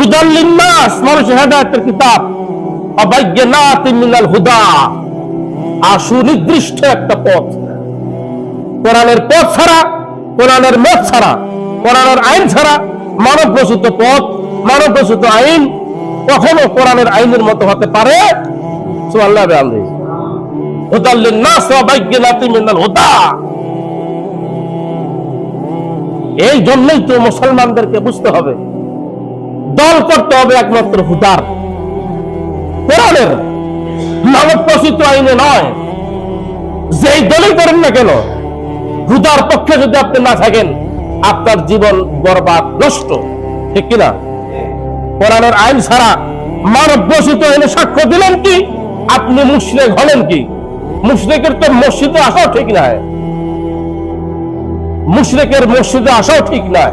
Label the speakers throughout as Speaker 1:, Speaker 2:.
Speaker 1: হুদাল্লিন নাস মানুষের হেদায়েতের কিতাব। অবাজ্ঞানাতি মিনাল হুদা। সুনির্দিষ্ট একটা পথ। আইন কখনো কোরআনের আইনের মতো হতে পারে? মিনাল হুদা। এই জন্যই তো মুসলমানদেরকে বুঝতে হবে। দল করতে হবে একমাত্র হুদার। কোরআনের মানব প্রসূত আইনে নয়। যেই দলই করেন না কেন, হুদার পক্ষে যদি আপনি না থাকেন, আপনার জীবন বরবাদ, নষ্ট। ঠিক কিনা? কোরআনের আইন ছাড়া মানব বসিত আইনে সাক্ষ্য দিলেন কি? আপনি মুশরিক হলেন কি? মুশরিকের তো মসজিদে আসাও ঠিক নয় মুশরিকের মসজিদে আসাও ঠিক নয়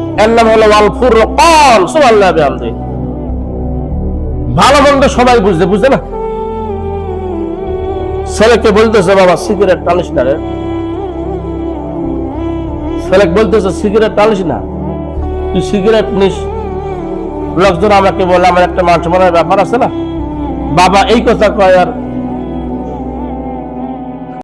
Speaker 1: ভালো মন্দ সবাই বুঝতে বুঝতে না? ছেলেকে বলতেছে, বাবা, সিগারেট টানিস না রে। বলতেছে, সিগারেট টানিস না। তুই সিগারেট নিস। লোকজন আমাকে বলে, আমার একটা মানুষ মনের ব্যাপার আছে না? বাবা এই কথা কয় আর